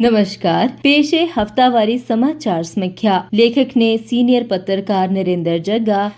ਨਮਸਕਾਰ ਪੇਸ਼ ਹੈ ਹਫਤਾਵਾਰੀ ਸਮਾਚਾਰ ਸਮੀਖਿਆ ਲੇਖਕ ਨੇ ਸੀਨੀਅਰ ਪੱਤਰਕਾਰ ਨਰਿੰਦਰ ਜੱਗਾ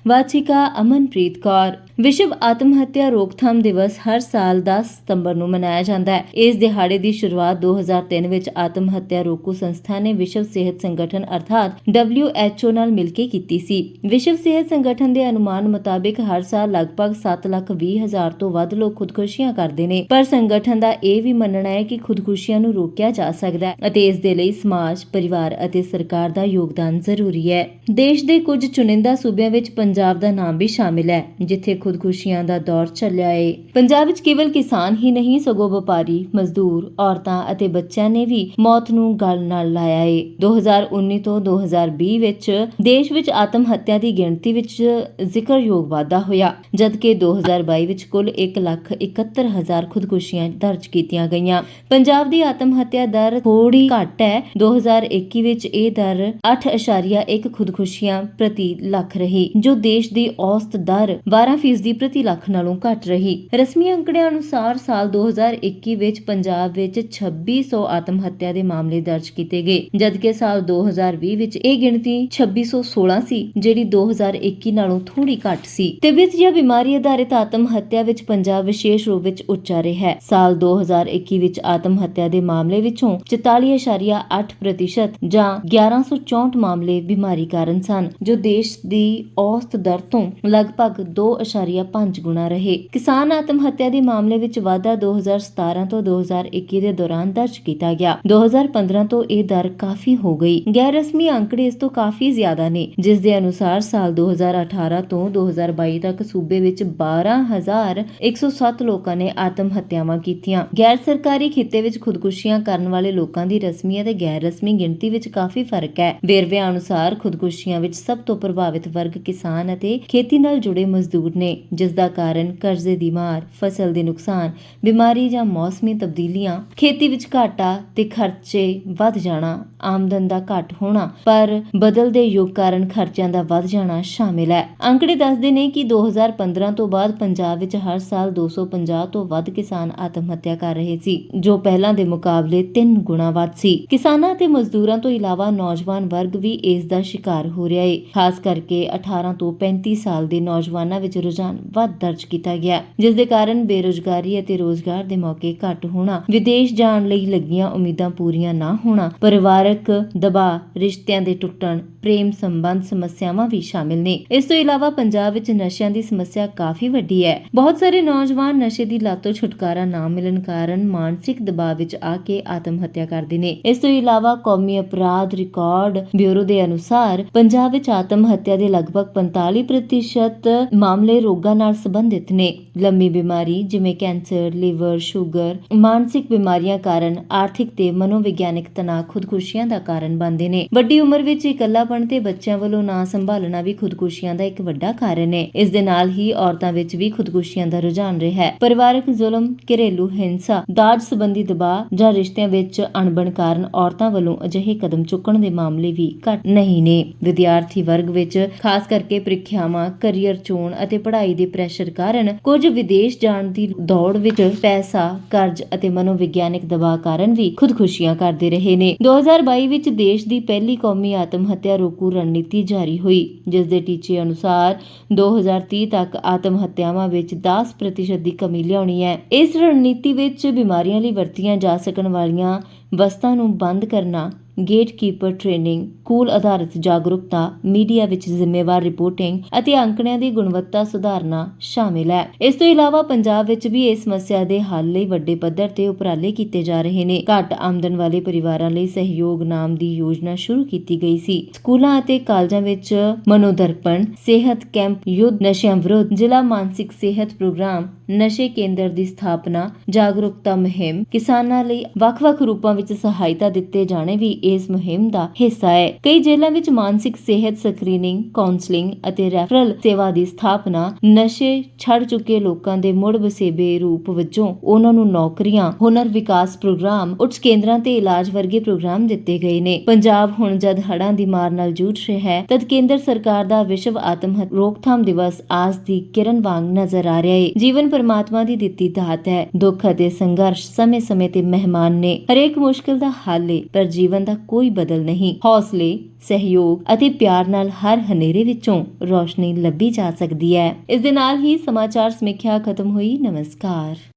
ਅਮਨਪ੍ਰੀਤ ਕੌਰ ਵਿਸ਼ਵ ਆਤਮ ਹੱਤਿਆ ਰੋਕਥਾਮ ਦਿਵਸ ਹਰ ਸਾਲ 10 ਸਤੰਬਰ ਨੂੰ ਮਨਾਇਆ ਜਾਂਦਾ ਹੈ ਇਸ ਦਿਹਾੜੇ ਦੀ ਸ਼ੁਰੂਆਤ 2003 ਵਿੱਚ ਆਤਮ ਹੱਤਿਆ ਰੋਕੂ ਸੰਸਥਾ ਨੇ ਵਿਸ਼ਵ ਸਿਹਤ ਸੰਗਠਨ ਅਰਥਾਤ WHO ਨਾਲ ਮਿਲ ਕੇ ਕੀਤੀ ਸੀ ਵਿਸ਼ਵ ਸਿਹਤ ਸੰਗਠਨ ਦੇ ਅਨੁਮਾਨ ਮੁਤਾਬਿਕ ਹਰ ਸਾਲ ਲਗਭਗ 7 ਲੱਖ 20 ਹਜ਼ਾਰ ਤੋਂ ਵੱਧ ਲੋਕ ਖੁਦਕੁਸ਼ੀਆਂ ਕਰਦੇ ਨੇ ਪਰ ਸੰਗਠਨ ਦਾ ਇਹ ਵੀ ਮੰਨਣਾ ਹੈ ਕਿ ਖੁਦਕੁਸ਼ੀਆਂ ਨੂੰ ਰੋਕਿਆ ਜਾ ਸਕਦਾ ਹੈ ਅਤੇ ਇਸ ਦੇ ਲਈ ਸਮਾਜ, ਪਰਿਵਾਰ ਅਤੇ ਸਰਕਾਰ ਦਾ ਯੋਗਦਾਨ ਜ਼ਰੂਰੀ ਹੈ। ਦੇਸ਼ ਦੇ ਕੁਝ ਚੁਣਿੰਦਾ ਸੂਬਿਆਂ ਵਿੱਚ ਪੰਜਾਬ ਦਾ ਨਾਮ ਵੀ ਸ਼ਾਮਿਲ ਹੈ, ਜਿੱਥੇ ਖੁਦਕੁਸ਼ੀਆਂ ਦਾ ਦੌਰ ਚੱਲਿਆ ਏ। ਪੰਜਾਬ ਵਿੱਚ ਕੇਵਲ ਕਿਸਾਨ ਹੀ ਨਹੀਂ, ਸਗੋਂ ਵਪਾਰੀ, ਮਜ਼ਦੂਰ, ਔਰਤਾਂ ਅਤੇ ਬੱਚਿਆਂ ਨੇ ਵੀ ਮੌਤ ਨੂੰ ਗਲ ਨਾਲ ਲਾਇਆ ਏ। 2019 ਤੋਂ 2020 ਵਿੱਚ ਦੇਸ਼ ਵਿੱਚ ਆਤਮ ਹੱਤਿਆ ਦੀ ਗਿਣਤੀ ਵਿੱਚ ਜ਼ਿਕਰਯੋਗ ਵਾਧਾ ਹੋਇਆ, ਜਦਕਿ 2022 ਵਿੱਚ ਕੁੱਲ 171000 ਖੁਦਕੁਸ਼ੀਆਂ ਦਰਜ ਕੀਤੀਆਂ ਗਈਆਂ। ਪੰਜਾਬ ਦੀ ਆਤਮ ਹੱਤਿਆ ਦਰ ਥੋੜੀ ਘੱਟ ਹੈ। 2021 ਵਿੱਚ ਇਹ ਦਰ 8.1 ਖੁਦਕੁਸ਼ੀਆਂ ਪ੍ਰਤੀ ਲੱਖ ਰਹੀ, ਜੋ ਦੇਸ਼ ਦੀ ਔਸਤ ਦਰ 12% ਪ੍ਰਤੀ ਲੱਖ ਨਾਲੋਂ ਘੱਟ ਰਹੀ। ਰਸਮੀ ਅੰਕੜਿਆਂ ਅਨੁਸਾਰ ਸਾਲ 2021 ਵਿੱਚ ਪੰਜਾਬ ਵਿੱਚ 2600 ਆਤਮ ਹੱਤਿਆ ਦੇ ਮਾਮਲੇ ਦਰਜ ਕੀਤੇ ਗਏ, ਜਦਕਿ ਸਾਲ 2020 ਵਿੱਚ ਇਹ ਗਿਣਤੀ 2616 ਸੀ ਜਿਹੜੀ 2021 ਨਾਲੋਂ ਥੋੜੀ ਘੱਟ ਸੀ। ਤਿੱਬਤ ਜਾਂ ਬਿਮਾਰੀ ਆਧਾਰਿਤ ਆਤਮ ਹੱਤਿਆ ਵਿੱਚ ਪੰਜਾਬ ਵਿਸ਼ੇਸ਼ ਰੂਪ ਵਿੱਚ ਉੱਚਾ ਰਿਹਾ ਹੈ। ਸਾਲ 2021 ਵਿੱਚ ਆਤਮ ਹੱਤਿਆ ਦੇ ਮਾਮਲੇ ਵਿੱਚੋਂ 44.8% ਜਾਂ 1164 ਮਾਮਲੇ ਬਿਮਾਰੀ ਕਾਰਨ ਸਨ, ਜੋ ਦੇਸ਼ ਦੀ ਔਸਤ ਦਰ ਤੋਂ ਲਗਭਗ 2.5 ਗੁਣਾ ਰਹੇ। ਕਿਸਾਨ ਆਤਮ ਹੱਤਿਆ ਦੇ ਮਾਮਲੇ ਵਿੱਚ ਵਾਧਾ 2017 ਤੋਂ 2021 ਦੇ ਦੌਰਾਨ ਦਰਜ ਕੀਤਾ ਗਿਆ। 2015 ਤੋਂ ਇਹ ਦਰ ਕਾਫੀ ਹੋ ਗਈ। ਗੈਰ ਰਸਮੀ ਅੰਕੜੇ ਇਸ ਤੋਂ ਕਾਫੀ ਜ਼ਿਆਦਾ ਨੇ, ਜਿਸ ਦੇ ਅਨੁਸਾਰ ਸਾਲ 2018 ਤੋਂ 2022 ਤੱਕ ਸੂਬੇ ਵਿੱਚ 12107 ਲੋਕਾਂ ਨੇ ਆਤਮ ਹੱਤਿਆਵਾਂ ਕੀਤੀਆਂ। ਗੈਰ ਸਰਕਾਰੀ ਖਿੱਤੇ ਵਿੱਚ ਖੁਦਕੁਸ਼ੀਆਂ ਕਰਨ ਵਾਲੇ ਲੋਕ ਲੋਕਾਂ ਦੀ ਰਸਮੀ ਅਤੇ ਗੈਰ ਰਸਮੀ ਗਿਣਤੀ ਵਿੱਚ ਕਾਫੀ ਫ਼ਰਕ ਹੈ। ਵੇਰਵਿਆਂ ਅਨੁਸਾਰ ਖੁਦਕੁਸ਼ੀਆਂ ਵਿੱਚ ਸਭ ਤੋਂ ਪ੍ਰਭਾਵਿਤ ਵਰਗ ਕਿਸਾਨ ਅਤੇ ਖੇਤੀ ਨਾਲ ਜੁੜੇ ਮਜ਼ਦੂਰ ਨੇ, ਜਿਸ ਦਾ ਕਾਰਨ ਕਰਜ਼ੇ ਦੀ ਮਾਰ, ਫਸਲ ਦੇ ਨੁਕਸਾਨ, ਬਿਮਾਰੀ ਜਾਂ ਮੌਸਮੀ ਤਬਦੀਲੀਆਂ, ਖੇਤੀ ਵਿੱਚ ਘਾਟਾ ਤੇ ਖਰਚੇ ਵੱਧ ਜਾਣਾ, ਆਮਦਨ ਦਾ ਘੱਟ ਹੋਣਾ, ਪਰ ਬਦਲਦੇ ਯੁੱਗ ਕਾਰਨ ਖਰਚਿਆਂ ਦਾ ਵੱਧ ਜਾਣਾ ਸ਼ਾਮਿਲ ਹੈ। ਅੰਕੜੇ ਦੱਸਦੇ ਨੇ ਕਿ 2015 ਤੋਂ ਬਾਅਦ ਪੰਜਾਬ ਵਿੱਚ ਹਰ ਸਾਲ 250 ਤੋਂ ਵੱਧ ਕਿਸਾਨ ਆਤਮ ਹੱਤਿਆ ਕਰ ਰਹੇ ਸੀ, ਜੋ ਪਹਿਲਾਂ ਦੇ ਮੁਕਾਬਲੇ 3 ਗੁਣਾ ਵੱਧ ਸੀ। ਕਿਸਾਨਾਂ ਤੇ ਮਜ਼ਦੂਰਾਂ ਤੋਂ ਇਲਾਵਾ ਨੌਜਵਾਨ ਵਰਗ ਵੀ ਇਸ ਦਾ ਸ਼ਿਕਾਰ ਹੋ ਰਿਹਾ ਹੈ ਖਾਸ ਕਰਕੇ 18 ਤੋਂ 35 ਸਾਲ ਦੇ ਨੌਜਵਾਨਾਂ ਵਿੱਚ ਰੁਝਾਨ ਵੱਧ ਦਰਜ ਕੀਤਾ ਗਿਆ, ਜਿਸ ਦੇ ਕਾਰਨ ਬੇਰੁਜ਼ਗਾਰੀ ਅਤੇ ਰੋਜ਼ਗਾਰ ਦੇ ਮੌਕੇ ਘੱਟ ਹੋਣਾ, ਵਿਦੇਸ਼ ਜਾਣ ਲਈ ਲੱਗੀਆਂ ਉਮੀਦਾਂ ਪੂਰੀਆਂ ਨਾ ਹੋਣਾ, ਪਰਿਵਾਰਕ ਦਬਾਅ, ਰਿਸ਼ਤਿਆਂ ਦੇ ਟੁੱਟਣ, ਪ੍ਰੇਮ ਸੰਬੰਧ ਸਮੱਸਿਆਵਾਂ ਵੀ ਸ਼ਾਮਿਲ ਨੇ। ਇਸ ਤੋਂ ਇਲਾਵਾ ਪੰਜਾਬ ਵਿੱਚ ਨਸ਼ਿਆਂ ਦੀ ਸਮੱਸਿਆ ਕਾਫੀ ਵੱਡੀ ਹੈ। ਬਹੁਤ ਸਾਰੇ ਨੌਜਵਾਨ ਨਸ਼ੇ ਦੀ ਲੱਤ ਤੋਂ ਛੁਟਕਾਰਾ ਨਾ ਮਿਲਣ ਕਾਰਨ ਮਾਨਸਿਕ ਦਬਾਅ ਵਿੱਚ ਆ ਕੇ ਆਤਮ ਹੱਤਿਆ ਕਰਦੇ ਨੇ। ਇਸ ਤੋਂ ਇਲਾਵਾ ਕੌਮੀ ਅਪਰਾਧ ਰਿਕਾਰਡ ਬਿਊਰੋ ਦੇ ਅਨੁਸਾਰ ਪੰਜਾਬ ਵਿੱਚ ਆਤਮ ਹੱਤਿਆ ਦੇ ਲਗਭਗ 45% ਮਾਮਲੇ ਰੋਗਾਂ ਨਾਲ ਸੰਬੰਧਿਤ ਨੇ। ਲੰਮੀ ਬਿਮਾਰੀ ਜਿਵੇਂ ਕੈਂਸਰ, ਲੀਵਰ, ਸ਼ੂਗਰ, ਮਾਨਸਿਕ ਬਿਮਾਰੀਆਂ ਕਾਰਨ ਆਰਥਿਕ ਤੇ ਮਨੋਵਿਗਿਆਨਿਕ ਤਣਾਅ ਖੁਦਕੁਸ਼ੀਆਂ ਦਾ ਕਾਰਨ ਬਣਦੇ ਨੇ। ਵੱਡੀ ਉਮਰ ਵਿੱਚ ਇਕੱਲਾਪਣ ਤੇ ਬੱਚਿਆਂ ਵੱਲੋਂ ਨਾ ਸੰਭਾਲਣਾ ਵੀ ਖੁਦਕੁਸ਼ੀਆਂ ਦਾ ਇੱਕ ਵੱਡਾ ਕਾਰਨ ਹੈ ਇਸ ਦੇ ਨਾਲ ਹੀ ਔਰਤਾਂ ਵਿੱਚ ਵੀ ਖੁਦਕੁਸ਼ੀਆਂ ਦਾ ਰੁਝਾਨ ਰਿਹਾ ਹੈ। ਪਰਿਵਾਰਕ ਜ਼ੁਲਮ, ਘਰੇਲੂ ਹਿੰਸਾ, ਦਾਜ ਸੰਬੰਧੀ ਦਬਾਅ ਜਾਂ ਰਿਸ਼ਤਿਆਂ ਵਿੱਚ ਅਣਬਣ ਕਾਰਨ ਔਰਤਾਂ ਵੱਲੋਂ ਅਜਿਹੇ ਕਦਮ ਚੁੱਕਣ ਦੇ ਮਾਮਲੇ ਵੀ ਘੱਟ ਨਹੀਂ ਨੇ। ਵਿਦਿਆਰਥੀ ਵਰਗ ਵਿੱਚ, ਖਾਸ ਕਰਕੇ ਪ੍ਰੀਖਿਆਵਾਂ, ਕੈਰੀਅਰ ਚੋਣ ਅਤੇ ਪੜ੍ਹਾਈ ਦੇ ਪ੍ਰੈਸ਼ਰ ਕਾਰਨ, ਕੁਝ ਵਿਦੇਸ਼ ਜਾਣ ਦੀ ਦੌੜ ਵਿੱਚ ਪੈਸਾ, ਕਰਜ਼ ਅਤੇ ਮਨੋਵਿਗਿਆਨਿਕ ਦਬਾਅ ਕਾਰਨ ਵੀ ਖੁਦਕੁਸ਼ੀਆਂ ਕਰਦੇ ਰਹੇ ਨੇ। 2022 ਵਿੱਚ ਦੇਸ਼ ਦੀ ਪਹਿਲੀ ਕੌਮੀ ਆਤਮ ਹੱਤਿਆ ਰੋਕੂ ਰਣਨੀਤੀ ਜਾਰੀ ਹੋਈ, ਜਿਸ ਦੇ ਟੀਚੇ ਅਨੁਸਾਰ 2030 ਤੱਕ ਆਤਮ ਹੱਤਿਆਵਾਂ ਵਿੱਚ 10% ਦੀ ਕਮੀ ਲਿਆਉਣੀ ਹੈ। ਇਸ ਰਣਨੀਤੀ ਵਿੱਚ ਬਿਮਾਰੀਆਂ ਲਈ ਵਰਤੀਆਂ ਜਾ ਸਕਣ ਵਾਲੀਆਂ ਵਸਤਾਂ ਨੂੰ ਬੰਦ ਕਰਨਾ ਗੇਟਕੀਪਰ ਟ੍ਰੇਨਿੰਗ ਕੂਲ ਆਧਾਰਿਤ ਜਾਗਰੂਕਤਾ ਮੀਡੀਆ ਵਿੱਚ ਜ਼ਿੰਮੇਵਾਰ ਰਿਪੋਰਟਿੰਗ ਅਤੇ ਅੰਕੜਿਆਂ ਦੀ ਗੁਣਵੱਤਾ ਸੁਧਾਰਨਾ ਸ਼ਾਮਿਲ ਹੈ। ਇਸ ਤੋਂ ਇਲਾਵਾ ਪੰਜਾਬ ਵਿੱਚ ਵੀ ਇਸ ਸਮੱਸਿਆ ਦੇ ਹੱਲ ਲਈ ਵੱਡੇ ਪੱਧਰ ਤੇ ਉਪਰਾਲੇ ਕੀਤੇ ਜਾ ਰਹੇ ਨੇ। ਘੱਟ ਆਮਦਨ ਵਾਲੇ ਪਰਿਵਾਰਾਂ ਲਈ ਸਹਿਯੋਗ ਨਾਮ ਦੀ ਯੋਜਨਾ ਸ਼ੁਰੂ ਕੀਤੀ ਗਈ ਸੀ। ਸਕੂਲਾਂ ਅਤੇ ਕਾਲਜਾਂ ਵਿੱਚ ਮਨੋਦਰਪਣ, ਸਿਹਤ ਕੈਂਪ, ਯੁੱਧ, ਨਸ਼ਿਆਂ ਵਿਰੁੱਧ ਜ਼ਿਲ੍ਹਾ ਮਾਨਸਿਕ ਸਿਹਤ ਪ੍ਰੋਗਰਾਮ, ਨਸ਼ੇ ਕੇਂਦਰ ਦੀ ਸਥਾਪਨਾ, ਜਾਗਰੂਕਤਾ ਮੁਹਿੰਮ ਕਿਸਾਨਾਂ ਲਈ ਵੱਖ-ਵੱਖ ਰੂਪਾਂ ਵਿੱਚ ਸਹਾਇਤਾ ਦਿੱਤੇ ਜਾਣੇ ਵੀ ਇਸ ਮੁਹਿੰਮ ਦਾ ਹਿੱਸਾ ਹੈ। ਕਈ ਜੇਲ੍ਹਾਂ ਵਿੱਚ ਮਾਨਸਿਕ ਸਿਹਤ ਸਕਰੀਨਿੰਗ ਕਾਉਂਸਲਿੰਗ ਅਤੇ ਰੈਫਰਲ ਸੇਵਾ ਦੀ ਸਥਾਪਨਾ ਨਸ਼ੇ ਛੱਡ ਚੁੱਕੇ ਲੋਕਾਂ ਦੇ ਮੁੜ ਵਸੇਬੇ ਰੂਪ ਵਜੋਂ ਉਹਨਾਂ ਨੂੰ ਨੌਕਰੀਆਂ, ਹੁਨਰ ਵਿਕਾਸ ਪ੍ਰੋਗਰਾਮ, ਉੱਚ ਕੇਂਦਰਾਂ ਤੇ ਇਲਾਜ ਵਰਗੇ ਪ੍ਰੋਗਰਾਮ ਦਿੱਤੇ ਗਏ ਨੇ। ਪੰਜਾਬ ਹੁਣ ਜਦ ਹੜਾਂ ਦੀ ਮਾਰ ਨਾਲ ਜੂਝ ਰਿਹਾ ਹੈ, ਤਦ ਕੇਂਦਰ ਸਰਕਾਰ ਦਾ ਵਿਸ਼ਵ ਆਤਮ ਰੋਕਥਾਮ ਦਿਵਸ ਆਸ ਦੀ ਕਿਰਨ ਵਾਂਗ ਨਜ਼ਰ ਆ ਰਿਹਾ ਹੈ ਜੀਵਨ ਪਰਮਾਤਮਾ ਦੀ ਦਿੱਤੀ ਦਾਤ ਹੈ। ਦੁੱਖ ਅਤੇ ਸੰਘਰਸ਼ ਸਮੇਂ-ਸਮੇਂ ਤੇ ਮਹਿਮਾਨ ਨੇ। ਹਰੇਕ ਮੁਸ਼ਕਿਲ ਦਾ ਹੱਲ ਹੈ ਪਰ ਜੀਵਨ ਦਾ ਕੋਈ ਬਦਲ ਨਹੀਂ। ਹੌਸਲੇ, ਸਹਿਯੋਗ ਅਤੇ ਪਿਆਰ ਨਾਲ ਹਰ ਹਨੇਰੇ ਵਿੱਚੋਂ ਰੋਸ਼ਨੀ ਲੱਭੀ ਜਾ ਸਕਦੀ ਹੈ। ਇਸ ਦੇ ਨਾਲ ਹੀ ਸਮਾਚਾਰ ਸਮੀਖਿਆ ਖਤਮ ਹੋਈ। ਨਮਸਕਾਰ।